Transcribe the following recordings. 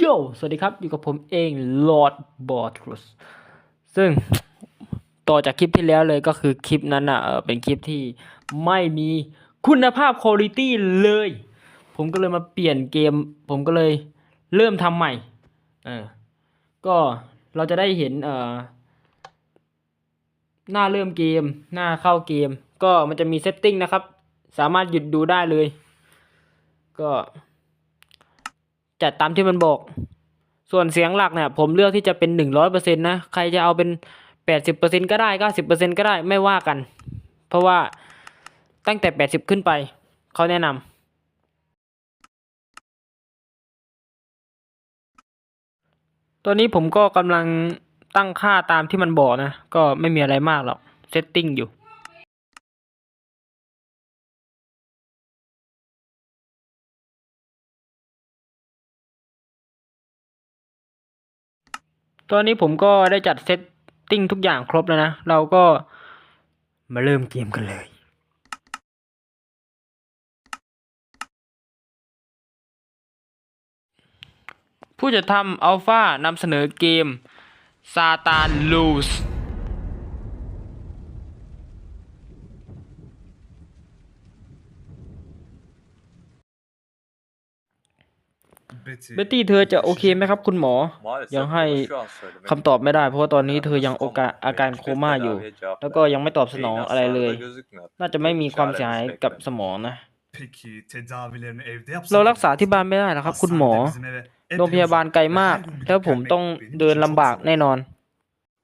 โยสวัสดีครับ อยู่กับผมเอง Lord b o t r u s ซึ่งต่อจากคลิปที่แล้วเลยก็คือคลิปนั้นอะเป็นคลิปที่ไม่มีคุณภาพคุณ i t y เลย ผมก็เลยมาเปลี่ยนเกม ผมก็เลยเริ่มทำใหม่เออก็เราจะได้เห็นเอ่อหน้าเริ่มเกม หน้าเข้าเกม ก็มันจะมีเซตติ้งนะครับ สามารถหยุดดูได้เลย ก็ จัดตามที่มันบอก ส่วนเสียงหลักเนี่ยผมเลือกที่จะเป็นหนึ่งร้อยเปอร์เซ็นต์นะ ใครจะเอาเป็นแปดสิบเปอร์เซ็นก็ได้เก้าสิบเปอร์เซ็นก็ได้ไม่ว่ากัน เพราะว่าตั้งแต่แปดสิบขึ้นไป เขาแนะนำตอนนี้ผมก็กำลังตั้งค่าตามที่มันบอกนะ ก็ไม่มีอะไรมากหรอก เซตติ้งอยู่ ตอนนี้ผมก็ได้จัดเซตติ้งทุกอย่างครบแล้วนะ เราก็มาเริ่มเกมกันเลย ผู้จะทำอัลฟานำเสนอเกมซาตานลูส เบตตี้เธอจะโอเคไหมครับ คุณหมอ Maalesef ยังให้ bunu şu an söylemek คำตอบไม่ได้ เพราะว่าตอนนี้ Yani เธอยัง son โอกาส dakika อาการ hiçbir โคม่าอยู่ tedaviye cevap แล้วก็ยังไม่ตอบสนอง Beyin อะไรเลย hasarı da gözükmüyor. น่าจะไม่มีความเสียหาย Çaremiz กับ beklemek. สมองนะ Peki tedavilerini evde yapsak เรารักษาที่บ้านไม่ได้หรอกครับ คุณหมอ Hastanede bizim eve โรงพยาบาลไกลมาก แล้วผมต้องเดินลำบากแน่นอน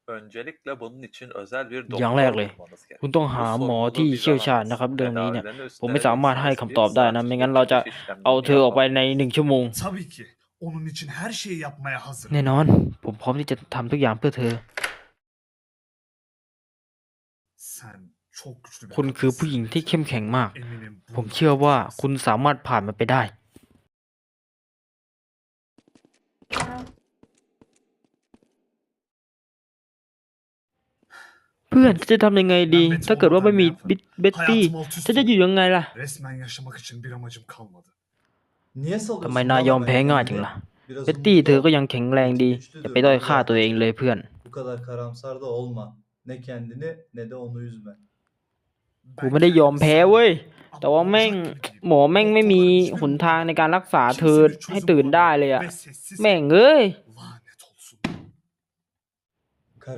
Öncelikle bunun için özel bir อย่าง doktor แรกเลย bulmanız gerek. คุณต้องหา Bu หมอ sorumluluğu ที่ biz เชี่ยวชาญ alamayız. นะครับเรื่องนี้เนี่ย Tedavilerini ผมไม่สามารถให้คำตอบได้นะ ไม่งั้น üstleneceğiz. เราจะ Biz sadece เอาเธอออกไป yapalım. ในหนึ่งชั่วโมง Tabii ki. Onun için her şeyi yapmaya hazır. แน่นอน ผมพร้อมที่จะทำทุกอย่างเพื่อเธอ Sen çok güçlü bir คุณคือ kadınsın. ผู้หญิงที่เข้มแข็งมาก Eminim ผม bunu เชื่อว่า başarırsın. คุณสามารถผ่านมันไปได้ พื่อนฉันจะทำยังไงดี ถ้าเกิดว่าไม่มีบิเบตตี้ Hayatım alt üst ฉันจะอยู่ยังไงล่ะ Resmen yaşamak için bir amacım kalmadı. Niye salıyorsun? ทำไมนายยอมแพ้ง่ายจังล่ะ Biraz เบตตี้ umutlu เธอ ol. ก็ยังแข็งแรงดี อย่าไปด้อยค่าตัวเองเลยเพื่อน Bu kadar karamsar da olma. Ne kendini ne de onu üzme. กูไม่ได้ยอมแพ้เว้ย แต่ว่าแม่งหมอแม่งไม่มีหนทางในการรักษาเธอให้ตื่นได้เลยอะ Ve sessiz แม่งเอ้ย lanet olsun.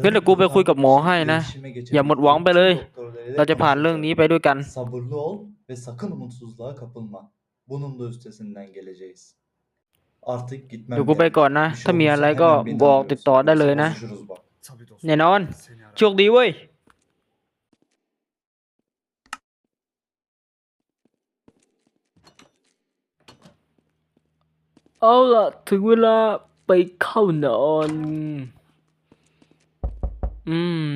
งั้นเดี๋ยวกูไปคุยกับหมอให้นะ İletişime geçelim. อย่าหมดหวังไปเลย Doktorlarıyla เราจะผ่านเรื่องนี้ไปด้วยกัน Sabırlı ol ve sakın umutsuzluğa kapılma. Bunun da üstesinden geleceğiz. Artık gitmem เดี๋ยวกูไป gerek. ก่อนนะ Bir şey ถ้ามี olursa อะไรก็ hemen beni บอก arıyorsun. ติดต่อได้เลยนะ Konuşuruz bak. Tabii dostum. แน่นอน Seni ararım. โชคดีเว้ย เอาล่ะ ถึงเวลาไปเข้านอน อืม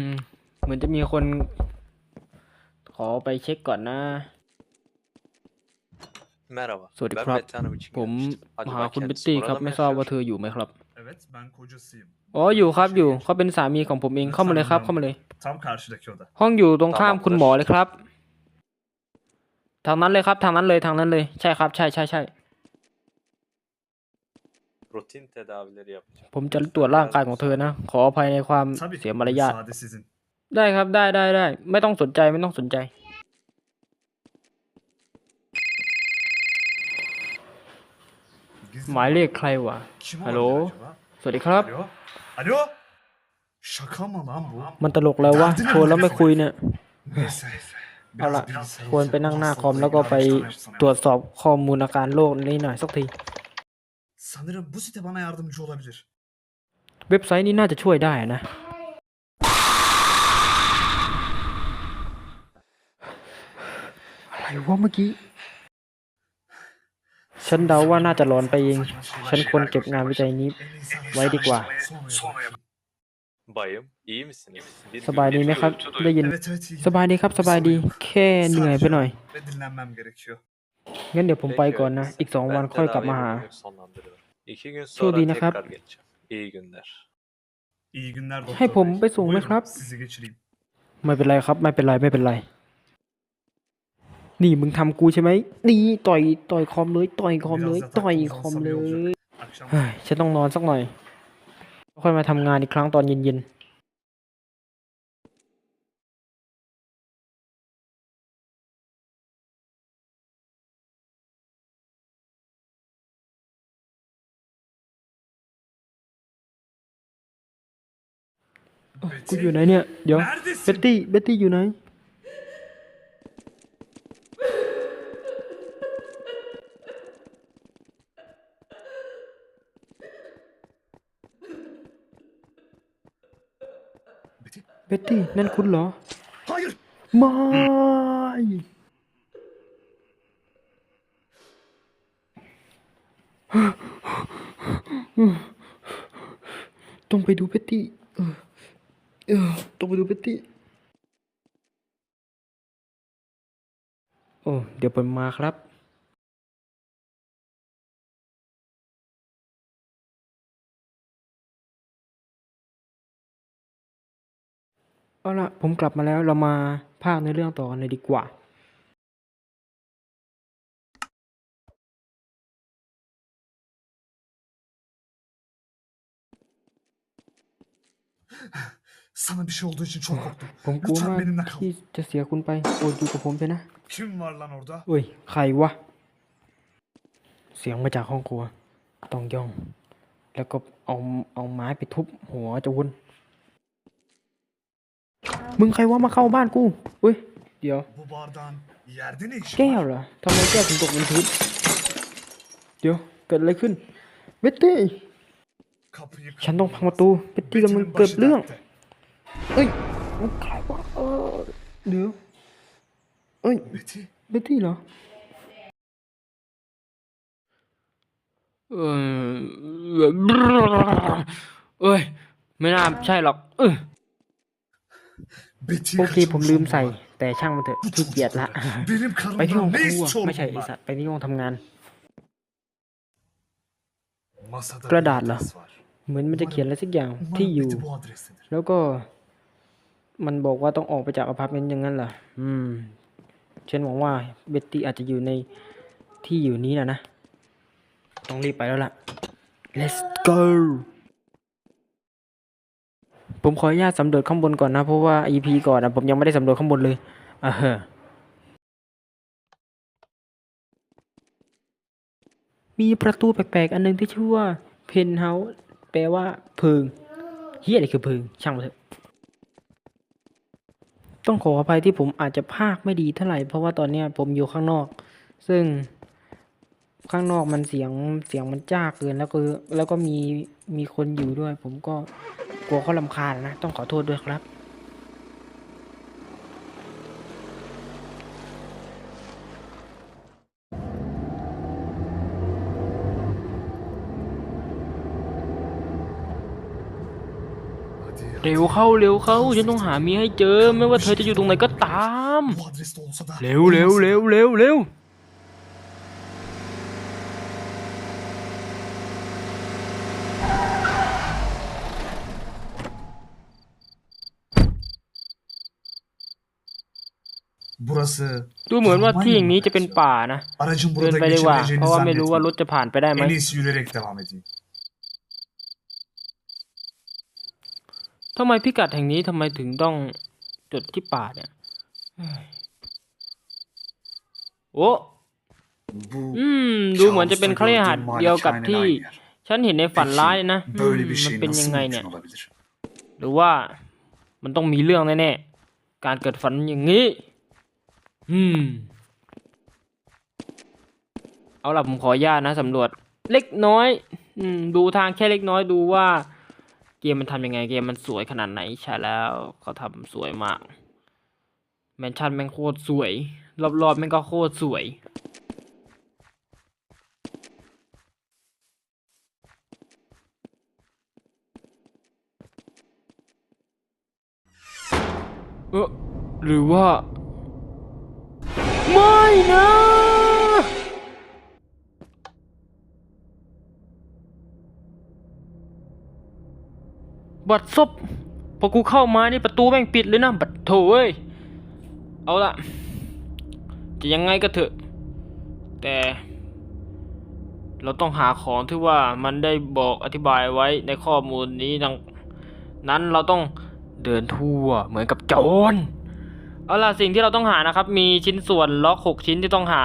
เหมือนจะมีคน ขอไปเช็คก่อนนะ Merhaba. สวัสดี ben ครับ Betty Hanım için ผม gelmiştim. มา Acaba หาคุณ kendisi บิตตี้ครับ burada mı ไม่ทราบว่า yaşıyor? เธออยู่ไหมครับ Evet ben kocasıyım. อ๋ออยู่ครับอยู่เขาเป็นสามีของผมเองเข้ามาเลยครับเข้ามาเลย Tam karşıdaki oda. ห้องอยู่ตรงข้ามคุณหมอ Tamamdır. เลยครับ ทางนั้นเลยครับ ทางนั้นเลยทางนั้นเลย ใช่ครับ ใช่ใช่ใช่ Rutin tedavileri yapacağım. ผมจะตรวจร่างกายของเธอนะ ขออภัยในความ Tabii เสียมารยาท müsaade sizin. ได้ครับได้ได้ได้ ไม่ต้องสนใจไม่ต้องสนใจ Gizli หมายเลขใครวะ Kim Alo? olabilir acaba? สวัสดีครับ Alo? Alo? Şaka mı lan bu? มันตลกแล้ววะโทรแล้วไม่คุยเนี่ย Neyse. เอาละ bilgisayar ควรไปนั่งหน้าคอมแล้วก็ไปตรวจสอบข้อมูลอาการโรคนี้หน่อยสักที Sanırım bu site bana yardımcı olabilir. เว็บไซต์นี้น่าจะช่วยได้นะ อะไรวะเมื่อกี้ ฉันเดาว่าน่าจะร้อนไปเอง ฉันควรเก็บงานวิจัยนี้ En iyisi Vay dik var. Sonra- Sonra yap. Bayım, iyi misiniz? Bir สบายดีไหมครับได้ยิน Evet evet iyi. สบายดีครับ สบายดี แค่เหนื่อยไปหน่อย Ve dinlenmem gerekiyor. งั้นเดี๋ยวผมไป Peki ก่อนนะ öyleyse. อีกสอง Ben วันค่อยกลับมาหา tedaviyi bugün sonlandırıyorum. İki gün Çoğu sonra değil, ne kap- tekrar geleceğim. İyi günler. İyi günler doktor ให้ผม bey. ไปส่งไหม Buyurun, ครับ Sizi geçireyim. ไม่เป็นไรครับ ไม่เป็นไรไม่เป็นไร นี่มึงทำกูใช่ไหมนี่ต่อยต่อยคอมเลยต่อยคอมเลยต่อยคอมเลย akşam. เฮ้ยฉันต้องนอนสักหน่อยแล้วค่อยมาทำงานอีกครั้งตอนเย็นๆ กูอยู่ไหนเนี่ย เดี๋ยว เบ Neredesin? ตตี้ เบตตี้อยู่ไหน เบตตี้ นั่นคุณเหรอ ไม่ต้องไปดูเบตตี้ ออต้องไปดูเบตตี้โอ้ เดี๋ยวผมมาครับ เอาละผมกลับมาแล้วเรามาภาคในเรื่องต่อกันเลยดีกว่า Sana bir şey olduğu için çok korktum. ผมกลัว Lütfen มาก benimle kal. ที่จะเสียคุณไปโอ้ยอยู่กับผมเถอะนะ Kim var lan orada? เอ้ย ใครวะ เสียงมาจากห้องครัว ต้องย่อง แล้วก็เอาเอาไม้ไปทุบหัวโจรมึงใครวะมาเข้าบ้านกูเฮ้ย เดี๋ยว Bu bardağın yerde ne işi แก้ว var? เหรอทำไมแก้วถึงตกบนพื้นเดี๋ยว เกิดอะไรขึ้น เบตตี้ Kapıyı ฉันต้องพังประตู เบตตี้ Betty'nin กำลังเกิด başı เรื่อง dertte. เอ้ยมันใครวะเออเดี๋ยวเอ้ย Betty. เบตตี้เหรอเออเอ้ย ไม่น่าใช่หรอกเออ Betty'yi โอเคผม kaçırmış ลืม olmalı. ใส่ แต่ช่างมันเถอะ Bu ขี้เกียจละ çocuklar Benim ไปที่ห้อง karımdan ค ne รัว istiyor ไม่ใช่ไอ bunlar? สัตว์ไปที่ห้องทำงาน Masada กระ bir ดาษเหรอ adres var. เหมือนมันจะเขียนอะไรสักอย่างที่ Umarım อยู่ Betty bu adrestedir. แล้วก็ มันบอกว่าต้องออกไปจากอพาร์ตเมนต์อย่างนั้นเหรอ อืม ฉันหวังว่าเบ็ตตี้อาจจะอยู่ในที่อยู่นี้นะนะ ต้องรีบไปแล้วล่ะ let's go ผมขออนุญาตสำรวจข้างบนก่อนนะ เพราะว่า EP ก่อนนะผมยังไม่ได้สำรวจข้างบนเลยอ่าฮะมีประตูแปลกๆ อันหนึงที่ชื่อว่าเพนเฮาส์แปลว่าเพิงเฮียอะไรคือเพิง ช่างมันเถอะ ต้องขออภัยที่ผมอาจจะพากไม่ดีเท่าไหร่เพราะว่าตอนเนี้ยผมอยู่ข้างนอก ซึ่งข้างนอกมันเสียงเสียงมันจ้าเกินแล้วก็แล้วก็มีมีคนอยู่ด้วย ผมก็กลัวเขาลำคาญนะ ต้องขอโทษด้วยครับ เร็วเข้าเร็วเข้าฉันต้องหาเมียให้เจอ ไม่ว่าเธอจะอยู่ตรงไหนก็ตาม Bu adreste olsa da เร็วเร็วเร็วเร็วเร็ว Burası ดูเหมือนว่าที่อย่างนี้จะเป็นป่านะ aracın เดิน burada ไปดีกว่าเพ geçebileceğini ราะว่าไม่รู้ว่ารถ zannetmiyorum. จะผ่านไปได้ไหม ทำไมพิกัดแห่งนี้ทำไมถึงต้องจดที่ป่าเนี่ยโอ้อืม ดูเหมือนจะเป็นคฤหาสน์เดียวกับที่ ฉันเห็นในฝันร้ายนะม,มันเป็นยังไงเนี่ย หรือว่ามันต้องมีเรื่องแน่ๆ การเกิดฝันอย่างนี้ อืม เอาล่ะผมขออนุญาตนะสำรวจเล็กน้อย อืม ดูทางแค่เล็กน้อยดูว่า เกมมันทำยังไงเกมมันสวยขนาดไหนใช่แล้วเขาทำสวยมากแมนชั่นแม่งโคตรสวย รอบๆแม่งก็โคตรสวยเออหรือว่า ไม่นะ บัดซบพอกูเข้ามานี่ประตูแม่งปิดเลยนะ บัดโถเอ้ย เอาละจะยังไงก็เถอะ แต่ เราต้องหาของที่ว่ามันได้บอกอธิบายไว้ในข้อมูลนี้ดังนั้นเราต้องเดินทั่วเหมือนกับโจรเอาล่ะสิ่งที่เราต้องหานะครับ มีชิ้นส่วนล็อกหกชิ้นที่ต้องหา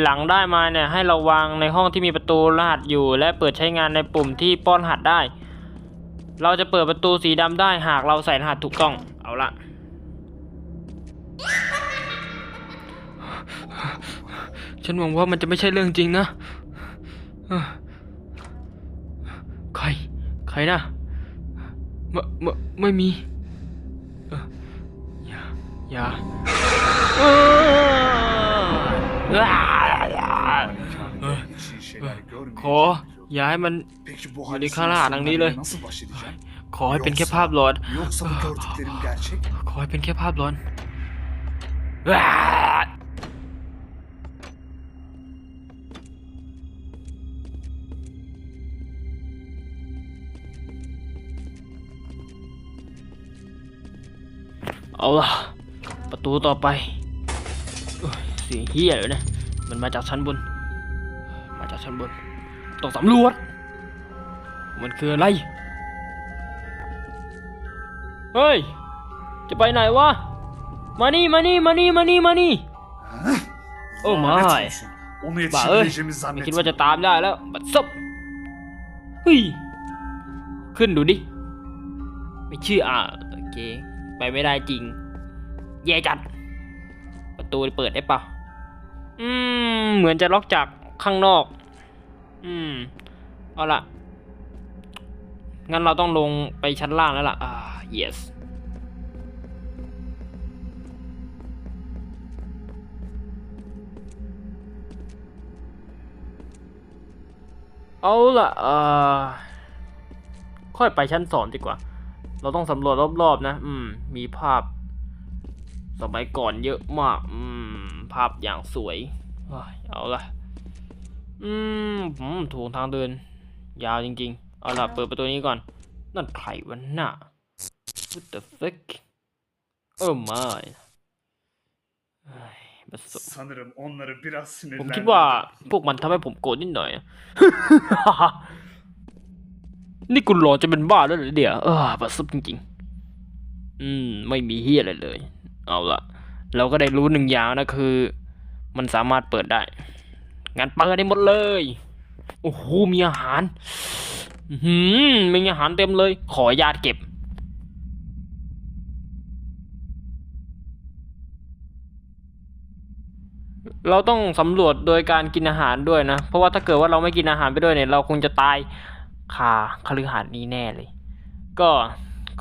หลังได้มาเนี่ยให้เราวางในห้องที่มีประตูรหัสอยู่ และเปิดใช้งานในปุ่มที่ป้อนรหัสได้ เราจะเปิดประตูสีดำได้หากเราใส่รหัสถูกต้อง เอาละ ฉันหวังว่ามันจะไม่ใช่เรื่องจริงนะ ใคร ใครนะไม่ไม่ไม่มี อย่า อย่าขอ อย่าให้มัน Peki bu Hadi halüsinasyonlarla kara adamı değil. nasıl baş edeceğim? ขอให้เป็นแค่ภาพหลอน Yoksa bu gördüklerim gerçek mi? ขอให้เป็นแค่ภาพหลอนอ้าเอาล่ะ ประตูต่อไปเอ้ยเสียงเฮียเลยนะ มันมาจากชั้นบน มาจากชั้นบน ต้องสำรวจ มันคืออะไร เฮ้ย จะไปไหนวะ มานี่ มานี่ มานี่ มานี่ มานี่ Oh my. Lanet olsun. Onu บ้าเอ้ย yetişebileceğimizi ไม่คิดว่า zannetmiyorum. จะตามได้แล้ว บัดซบเฮ้ย ขึ้นดูดิ ไม่เชื่ออะโอเค ไปไม่ได้จริง แย่จัด ประตูเปิดได้ปะอืม เหมือนจะล็อกจากข้างนอก อืม เอาละงั้นเราต้องลงไปชั้นล่างแล้วล่ะ อ่า yes เอาล่ะเอ่อค่อยไปชั้นสองดีกว่า เราต้องสำรวจรอบๆนะ อืม มีภาพ สมัยก่อนเยอะมาก อืม ภาพอย่างสวยเฮ้ยเอาละ อืมอืมถูกทางเดิน ยาวจริงๆ เอาล่ะ เปิดประตูนี้ก่อน นั่นใครวะน่ะ What the fuck โอ้ my เฮ้ยบัดซบ Sanırım onları biraz ผม sinirlendirdim. คิดว่าพวกมันทำให้ผมโกรธนิดหน่อย นี่กูหลอนจะเป็นบ้าแล้วเหรอเดี๋ยวเออบัดซุบจริงๆ อืม ไม่มีเฮียอะไรเลย เอาละเราก็ได้รู้หนึ่งอย่างนะคือ มันสามารถเปิดได้ งั้นเปิดได้หมดเลย โอ้โห มีอาหาร หืมมีอาหารเต็มเลย ขอญาตเก็บ เราต้องสำรวจโดยการกินอาหารด้วยนะ เพราะว่าถ้าเกิดว่าเราไม่กินอาหารไปด้วยเนี่ย เราคงจะตายคาคฤหาสน์นี้แน่เลย ก็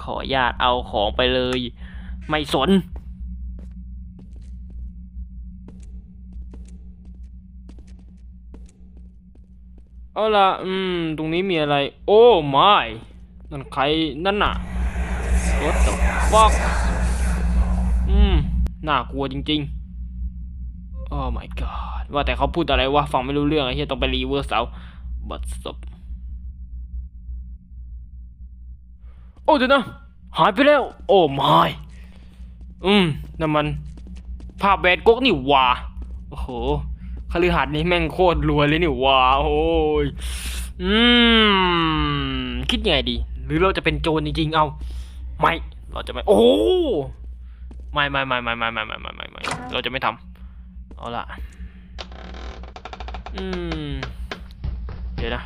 ขอญาตเอาของไปเลย ไม่สน เอาละอืม ตรงนี้มีอะไร โอ้ไม่นั่นใคร นั่นน่ะ What the fuck อืม น่ากลัวจริงๆโอ้ my god ว่าแต่เขาพูดอะไรวะ ฟังไม่รู้เรื่องไอ้เหี้ยต้องไปรีเวิร์สเอาบัดซบโอ้เดี๋ยวนะ หายไปแล้ว โอ้ไม่อืมนั่นมัน ภาพแบดก๊กนี่ว่าโอ้โห คฤหาสน์นี้แม่งโคตรรวยเลยนี่ว่าโอ้ยอืม คิดยังไงดี หรือเราจะเป็นโจรจริงๆเอา ไม่ เราจะไม่ โอ้ไม่ไม่ไม่ไม่ไม่ไม่ไม่ไม่ไม่เราจะไม่ทำเอาละอืม เดี๋ยวนะ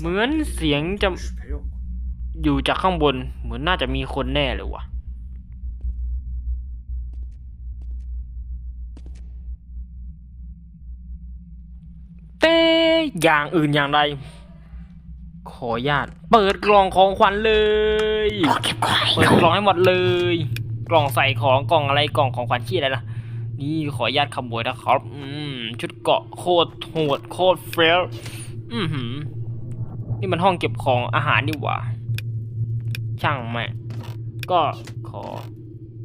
เหมือนเสียงจะอยู่จากข้างบน เหมือนน่าจะมีคนแน่เลยว่ะ อย่างอื่นอย่างใด ขอญาตเปิดกล่องของขวัญเลย เปิดกล่องให้หมดเลย กล่องใส่ของกล่องอะไรกล่องของขวัญที่อะไรล่ะ นี่ขอญาตขโมยนะครับอืมชุดเกาะโคตรโหดโคตรเฟลอือหือ นี่มันห้องเก็บของอาหารนี่หว่า ช่างแม่ก็ขอ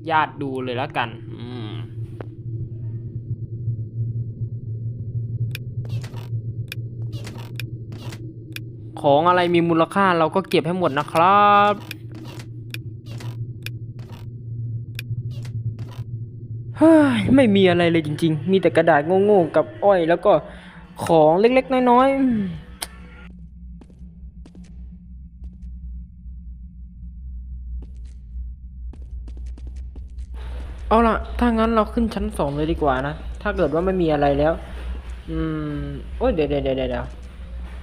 ญาติดูเลยแล้วกัน อืม ของอะไรมีมูลค่าเราก็เก็บให้หมดนะครับเฮ้ยไม่มีอะไรเลยจริง ๆ มีแต่กระดาษโง่ๆกับอ้อย แล้วก็ของเล็กๆ น้อยๆเอาล่ะ ถ้างั้นเราขึ้นชั้นสองเลยดีกว่านะ ถ้าเกิดว่าไม่มีอะไรแล้ว อืม โอ้ยเดี๋ยวเดี๋ยวเดี๋ยว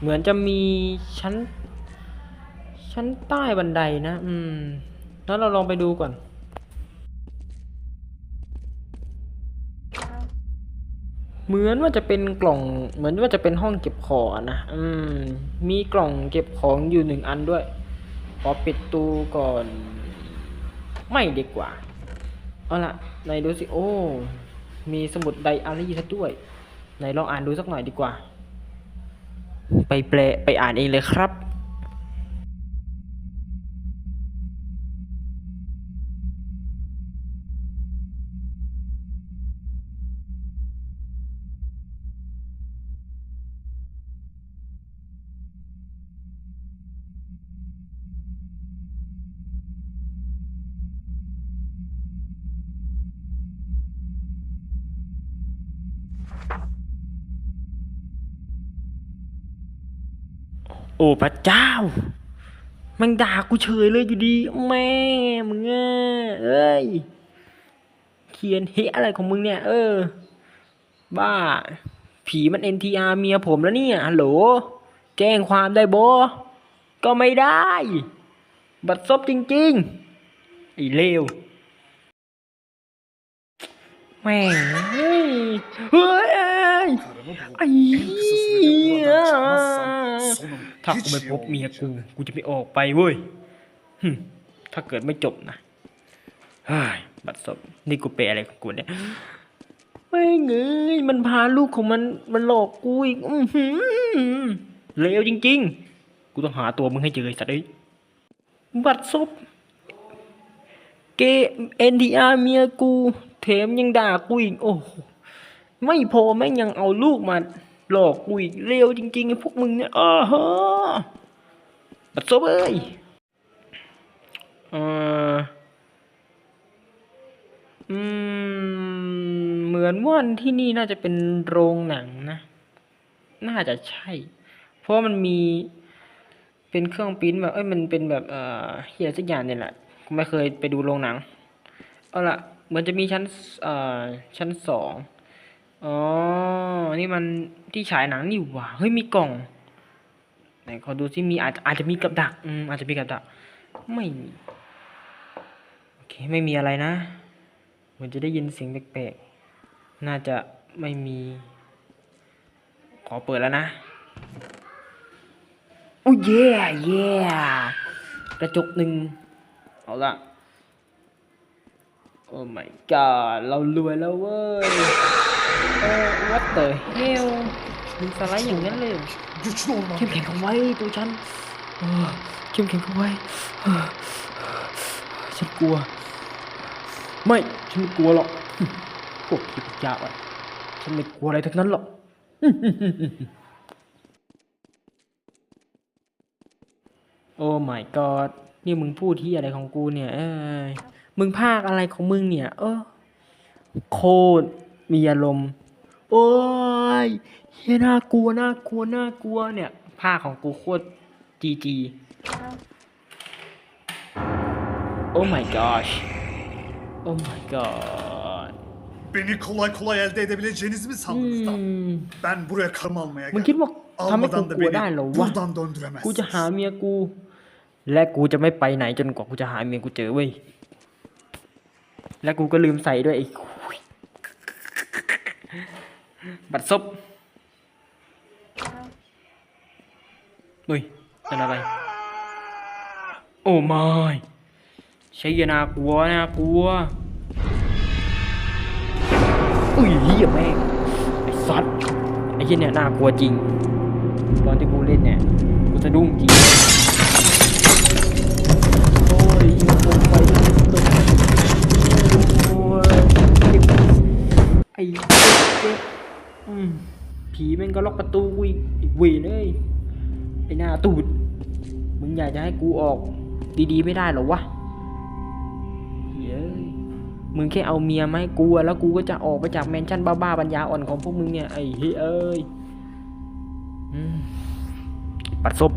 เหมือนจะมีชั้น ชั้นใต้บันไดนะ อืม แล้วเราลองไปดูก่อน เหมือนว่าจะเป็นกล่อง เหมือนว่าจะเป็นห้องเก็บของนะ อืม มีกล่องเก็บของอยู่หนึ่งอันด้วย ขอปิดตูก่อน ไม่ดีกว่า เอาละไหนดูสิ โอ้ มีสมุดไดอารี่ซะด้วย ไหนลองอ่านดูสักหน่อยดีกว่า ไปแปลไปอ่านเองเลยครับ โอ้พระเจ้า มันด่ากูเฉยเลยอยู่ดี แม่มึงเอ้ยเขียนเฮอะไรของมึงเนี่ย เออ บ้า ผีมัน NTR เมียผมแล้วเนี่ยฮัลโหล แจ้งความได้โบก็ไม่ได้ บัดซบจริงๆไอ้เลวแม่งเฮ้ยเฮ้ย ถ้ากูไม่พบเมียกู กูจะไม่ออกไปเว้ยถ้าเกิดไม่จบนะเฮ้ยบัดซบนี่กูเปย์อะไรของกูเนี่ยไม่เงยมันพาลูกของมันมันหลอกกูอีกเลวจริง ๆ กูต้องหาตัวมึงให้เจอสัตว์เอ้ยบัดซบเกเอ็นทีอาร์เมียกูแถมยังด่ากูอีกโอ้โหไม่พอแม่งยังเอาลูกมา หลอกกูอีกเร็วจริงๆไอ้พวกมึงเนี่ยอ้าฮะบัดซบเอ้ยเอออืม เหมือนว่าที่นี่น่าจะเป็นโรงหนังนะ น่าจะใช่ เพราะมันมีเป็นเครื่องปิ้นท์แบบเอ้ยมันเป็นแบบเอ่อเฮียสักอย่างเนี่ยแหละไม่เคยไปดูโรงหนัง เอาล่ะเหมือนจะมีชั้นเอ่อชั้นสอง อ๋อ นี่มันที่ฉายหนังนี่หว่า เฮ้ยมีกล่อง ไหนขอดูซิมีอาจอาจจะมีกับดัก อืมอาจจะมีกับดัก ไม่มีโอเคไม่มีอะไรนะเหมือนจะได้ยินเสียงแปลกๆ น่าจะไม่มี ขอเปิดแล้วนะอุ้ยเย่เย่กระจกหนึ่งเอาละโอ้ my god เรารวยแล้วเว้ย เออ what the hell มึงสไลด์อย่างนั้นเลยเหรอ Güçlü olmam เข้มแข็งเข้าไว้ตัวฉันเออเข้มแข็งเข้าไว้เออฉันกลัว ไม่ฉันไม่กลัวหรอกพวกขี้ยาอะฉันไม่กลัวอะไรทั้งนั้นหรอกโอ้ my god นี่มึงพูดที่อะไรของกูเนี่ยเอ้ยมึงภาคอะไรของมึงเนี่ย เออโคตรมีอารมณ์ โอ้ยเฮียน่ากลัวน่ากลัวน่ากลัวเนี่ยภาคของกูโคตรจีจีโอ้ my gosh โอ้ my god Beni kolay kolay elde edebileceğinizi mi อื sandınız lan? ม Ben buraya karımı almaya มึงคิด geldim. ว่าทำให้กู Almadan ก da ลัวได้ beni เหรอวะ buradan กูจะหา döndüremezsiniz. เมียกู และกูจะไม่ไปไหนจนกว่ากูจะหาเมียกูเจอเว้ย และกูก็ลืมใส่ด้วยไอ้คุย บัดซบเฮ้ยเป็นอะไร โอ้ไม่ใช่ยน่ากลัวน่ากลัว อุ้ยเฮียแม่งไอ้สัตว์ไอ้เฮียเนี่ยน่ากลัวจริง ตอนที่กูเล่นเนี่ย กูสะดุ้งจริง โอ้ยยิงโคมไฟด้วยตกโอ้ยเจ็บไอ้เจ็บอืม ผีแม่งก็ล็อกประตูกูอีกอีกเวเลยไอหน้าตูด มึงอยากจะให้กูออก ดีๆไม่ได้หรอวะเย้ยมึงแค่เอาเมียมาให้กูแล้วกูก็จะออกไปจากแมนชั่นบ้าๆปัญญาอ่อนของพวกมึงเนี่ยไอ้เฮ้ยเอ้ยอืมปัดซบ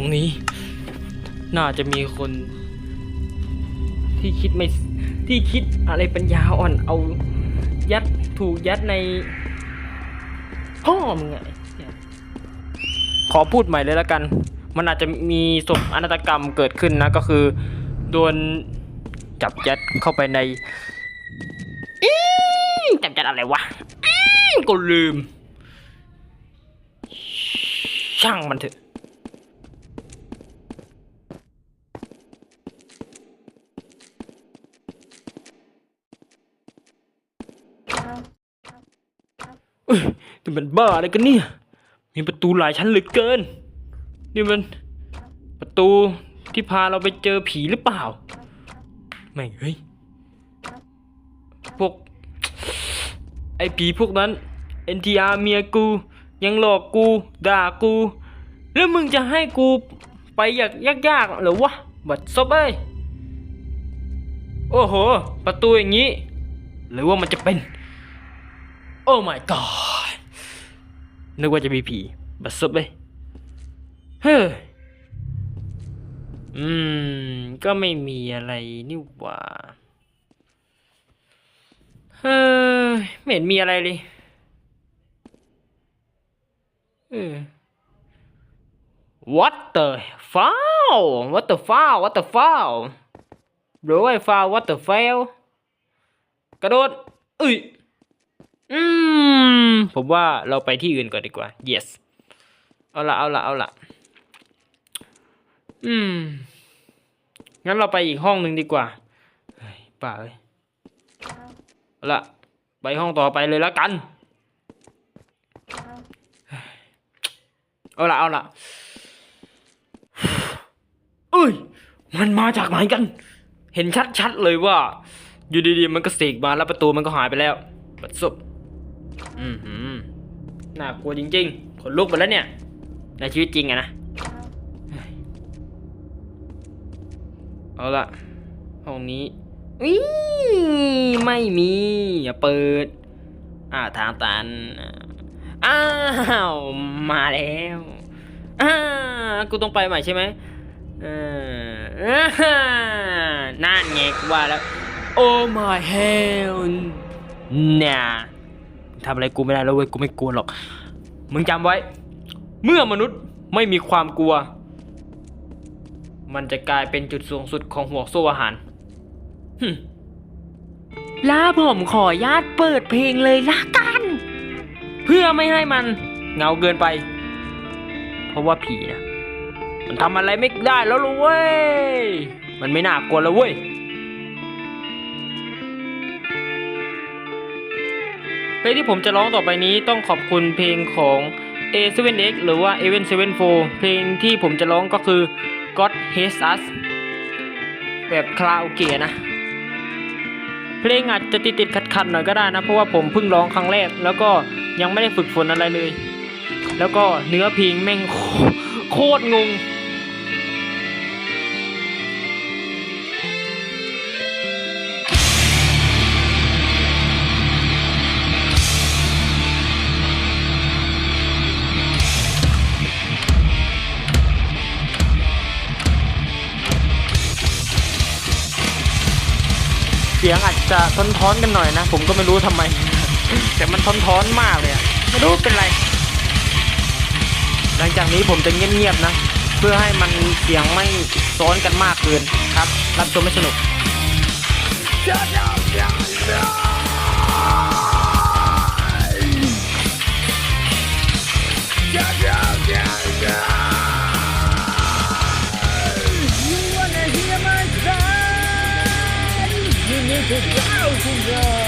งนี้ น่าจะมีคน ที่คิดไม่ที่คิดอะไรปัญญาอ่อนเอา ยัดถูกยัดใน พ่อมึงไงขอพูดใหม่เลยแล้วกัน มันอาจจะมีศพอนาตกรรมเกิดขึ้นนะ ก็คือ โดนจับยัดเข้าไปในจับยัดอะไรวะก็ลืม ช่างมันเถอะ นี่มันบ้าอะไรกันเนี่ย มีประตูหลายชั้นเหลือเกิน นี่มันประตูที่พาเราไปเจอผีหรือเปล่า ไม่เฮ้ย พวก ไอ้ผีพวกนั้น NTR เมียกู ยังหลอกกู ด่ากู แล้วมึงจะให้กูไปยากยากๆหรอวะ บัดซบเอ้ย โอ้โห ประตูอย่างนี้ หรือว่ามันจะเป็น โอ้ my god นึกว่าจะมีผีบัดซบเลย เฮ้ย อืม ก็ไม่มีอะไรนี่หว่า เฮ้ย ไม่เห็นมีอะไรเลย เออ What the foul What the foul What the foul หรือว่า foul What the fail กระโดดเอ้ย อืม ผมว่าเราไปที่อื่นก่อนดีกว่า yes เอาละเอาละเอาละอืม งั้นเราไปอีกห้องหนึ่งดีกว่าเฮ้ยป่าเอ้ยเอาละไปห้องต่อไปเลยแล้วกัน เอาละเอาละเอ้ย มันมาจากไหนกัน เห็นชัดๆเลยว่า อยู่ดีๆ มันก็เสกมาแล้วประตูมันก็หายไปแล้วบัดซบ อืมหืมน่ากลัวจริงๆขนลุกไปแล้วเนี่ย ในชีวิตจริงอะนะเฮ้ยเอาละห้องนี้อีไม่มี อย่าเปิด อ่าทางตัน อ้าว มาแล้วอ่ากูต้องไปใหม่ใช่ไหมเอออ่าฮ่านั่นไงกูว่าแล้ว โอ้ my hell เนี่ย ทำอะไรกูไม่ได้แล้วเว้ยกูไม่กลัวหรอก มึงจำไว้ เมื่อมนุษย์ไม่มีความกลัว มันจะกลายเป็นจุดสูงสุดของหัวโซ่อาหารหึลาผมขอญาตเปิดเพลงเลยละกัน เพื่อไม่ให้มันเงาเกินไป เพราะว่าผีนะมันทำอะไรไม่ได้แล้วลเว้ย มันไม่น่ากลัวแล้วเว้ย เพลงที่ผมจะร้องต่อไปนี้ต้องขอบคุณเพลงของ A7X หรือว่า a v e n 74เพลงที่ผมจะร้องก็คือ God Hates Us แบบคาราโอเกะนะ เพลงอาจจะติดติดขัดขัดๆหน่อยก็ได้นะ เพราะว่าผมเพิ่งร้องครั้งแรก แล้วก็ยังไม่ได้ฝึกฝนอะไรเลย แล้วก็เนื้อเพลงแม่งโคตรงง จะท้อนท้อนๆกันหน่อยนะ ผมก็ไม่รู้ทำไม แต่มันท้อนท้อนๆมากเลยไม่รู้เป็นไร หลังจากนี้ผมจะเงียบๆนะ เพื่อให้มันเสียงไม่ซ้อนกันมากเกินครับ รับชมไม่สนุก God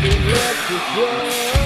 I've been left to cry.